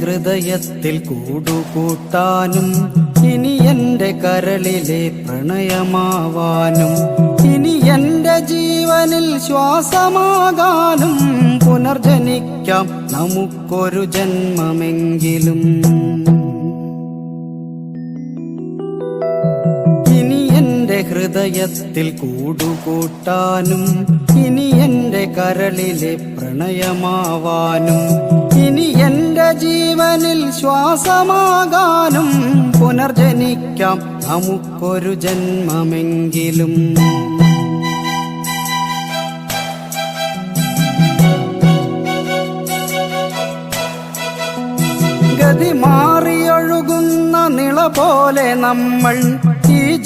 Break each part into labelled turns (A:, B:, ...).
A: ഹൃദയത്തിൽ കൂടുകൂട്ടാനും ഇനി എന്റെ കരളിലെ പ്രണയമാവാനും ഇനി എന്റെ ജീവനിൽ ശ്വാസമാകാനും പുനർജനിക്കാം നമുക്കൊരു ജന്മമെങ്കിലും. ഇനി എന്റെ ഹൃദയത്തിൽ കൂടുകൂട്ടാനും ഇനി കരളിലെ പ്രണയമാവാനും ഇനി എന്റെ ജീവനിൽ ശ്വാസമാകാനും പുനർജനിക്കാം നമുക്കൊരു ജന്മമെങ്കിലും. ഗതി മാറിയൊഴുകുന്ന നിള പോലെ നമ്മൾ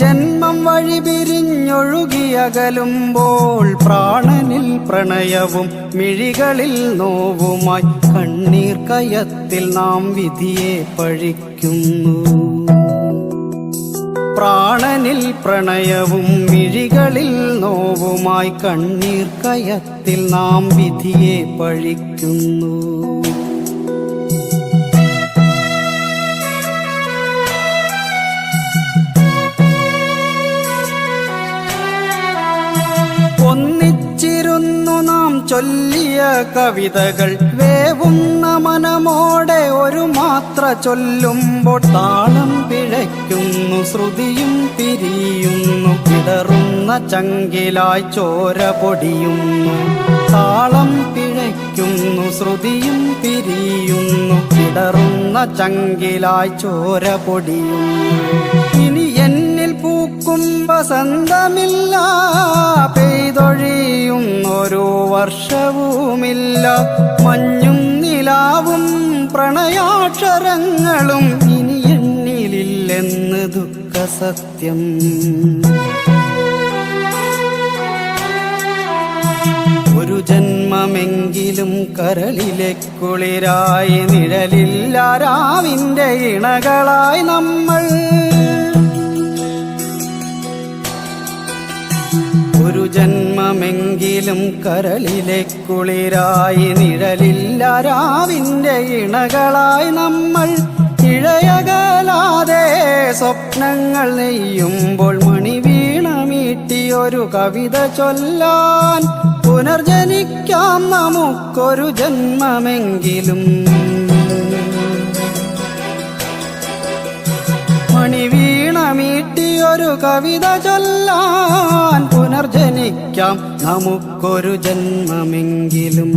A: ജന്മം വഴി പിരിഞ്ഞൊഴുകിയകലുമ്പോൾ പ്രാണനിൽ പ്രണയവും മിഴികളിൽ നോവുമായി കണ്ണീർ കയത്തിൽ നാം വിധിയെ പഴിക്കുന്നു. പ്രാണനിൽ പ്രണയവും മിഴികളിൽ നോവുമായി കണ്ണീർ കയത്തിൽ നാം വിധിയെ പഴിക്കുന്നു. ചൊല്ലിയ കവിതകൾ വേവുന്ന മനമോടെ ഒരു മാത്ര ചൊല്ലുമ്പോൾ താളം പിഴയ്ക്കുന്നു ശ്രുതിയും തിരിയുന്നു കിടറുന്ന ചങ്കിലായി ചോര പൊടിയുന്നു. താളം പിഴയ്ക്കുന്നു ശ്രുതിയും തിരിയുന്നു കിടറുന്ന ചങ്കിലായി ചോര പൊടിയുന്നു. ഇനി പൂക്കും വസന്തമില്ല. പെയ്തൊഴിയും ഒരു വർഷവുമില്ല. മഞ്ഞും നിലാവും പ്രണയാക്ഷരങ്ങളും ഇനി എന്നിലില്ലെന്ന് ദുഃഖസത്യം. ഒരു ജന്മമെങ്കിലും കരളിലെ കുളിരായി നിഴലില്ല രാവിന്റെ ഇണകളായി നമ്മൾ ഒരു ജന്മമെങ്കിലും കരളിലെ കുളിരായി നിഴലില്ല രാവിന്റെ ഇണകളായി നമ്മൾ ഇഴയകലാതെ സ്വപ്നങ്ങൾ നെയ്യുമ്പോൾ മണി വീണമീട്ടിയൊരു കവിത ചൊല്ലാൻ പുനർജനിക്കാം നമുക്കൊരു ജന്മമെങ്കിലും. മണി വീണമീട്ടിയൊരു കവിത ചൊല്ലാൻ പുനർജനിക്കാം നമുക്കൊരു ജന്മമെങ്കിലും.